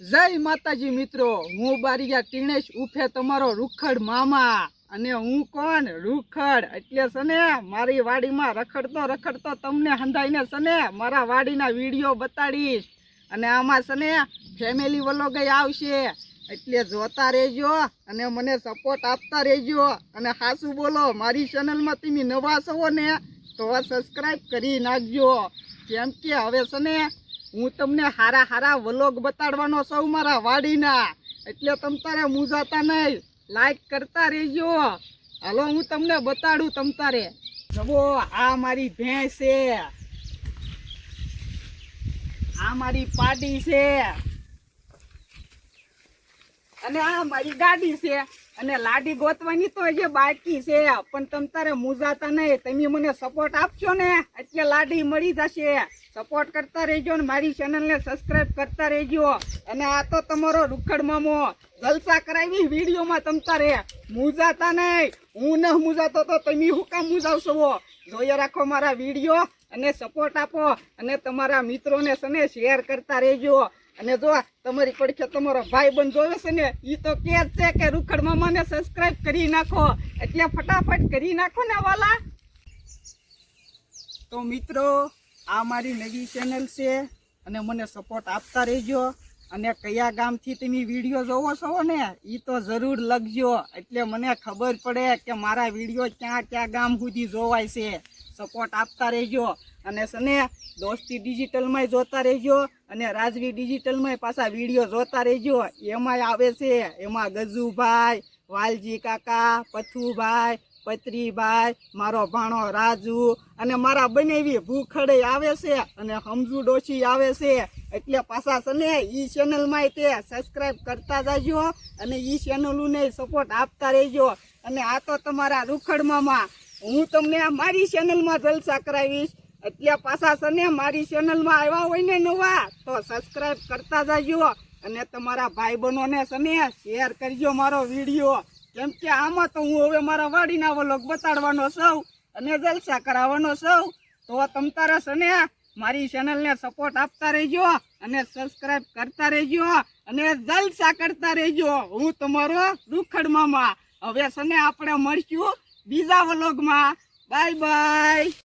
જય માતાજી મિત્રો, હું બારીયા ટીણેશ ઉફે તમારો રૂખડ મામા. અને હું કોણ? રૂખડ. એટલે સને, મારી વાડીમાં રખડતો રખડતો તમને હંધાઈને સને, મારા વાડીના વીડિયો બતાડીશ. અને આમાં સને ફેમિલી વલોગઈ આવશે. એટલે જોતા રહેજો અને મને સપોર્ટ આપતા રહેજો. અને હાસુ બોલો, મારી ચેનલમાં તમે નવા છો ને, તો સબસ્ક્રાઇબ કરી નાખજો. કેમ કે હવે છે ને હું તમને હારા હારા વલોગ બતાડવાનો સૌ મારા વાડીના. એટલે તમ તારે મૂજાતા નહીં. લાઈક કરતા રહેજો. હાલો, હું તમને બતાડું તમ તારે. જવો આ મારી ભેંસ છે. આ મારી પાટી છે. અને આ મારી ગાડી છે. અને લાડી ગોતવાની તો હજી બાકી છે. પણ તમ તારે મૂજાતા નહીં. તમે મને સપોર્ટ આપશો ને, એટલે લાડી મળી જશે. સપોર્ટ કરતા રહેજો ને મારી ચેનલને સબસ્ક્રાઇબ કરતા રહેજો. અને આ તો તમારો રૂખડ મામો. જલસા કરાવી વિડીયોમાં તમતા રે મૂંઝાતા નહીં. હું ન મૂંઝાતો તો તમે હું કામ મૂંઝાવશો જોઈએ રાખો મારા વીડિયો અને સપોર્ટ આપો. અને તમારા મિત્રોને સને શેર કરતા રહેજો. અને જો તમારી પડખે તમારો ભાઈ બંધ જોવે છે ને એ તો કે છે કે રૂખડ મામાને સબસ્ક્રાઇબ કરી નાખો. એટલે ફટાફટ કરી નાખો ને વાલા. તો મિત્રો આ મારી નવી ચેનલ છે અને મને સપોર્ટ આપતા રહેજો. અને કયા ગામથી તમે વીડિયો જોવો છો ને એ તો જરૂર લખજો. એટલે મને ખબર પડે કે મારા વીડિયો ક્યાં ક્યાં ગામ સુધી જોવાય છે. સપોર્ટ આપતા રહેજો. અને સને દોસ્તી ડિજિટલમાંય જોતા રહેજો અને રાજવી ડિજિટલમાંય પાછા વીડિયો જોતા રહેજો. એમાંય આવે છે. એમાં ગજુભાઈ, વાલજી કાકા, પથુભાઈ પત્રીભાઈ મારો ભાણો રાજુ અને મારા બનેવી ભૂખડે આવે છે અને સમજુ ડોશી આવે છે. એટલે પાછા છે ને ઈ ચેનલમાં તે સબસ્ક્રાઇબ કરતા જાજો અને ઈ ચેનલોને સપોર્ટ આપતા રહેજો. અને આ તો તમારા રૂખડમાં હું તમને મારી ચેનલમાં જલસા કરાવીશ. એટલે પાછા છે મારી ચેનલમાં આવ્યા હોય ને નવા, તો સબસ્ક્રાઇબ કરતા જાજો. અને તમારા ભાઈ બહેનોને છે શેર કરજો મારો વીડિયો. કેમ કે આમાં તો હું હવે મારા વાડીના વલોગ બતાડવાનો સૌ અને જલસા કરાવવાનો સૌ તો તમ તારે છે મારી ચેનલને સપોર્ટ આપતા રહેજો અને સબસ્ક્રાઇબ કરતા રહેજો અને જલસા કરતા રહેજો. હું તમારો રૂખડ મામા. હવે સને આપણે મળશું બીજા વલોગમાં બાય બાય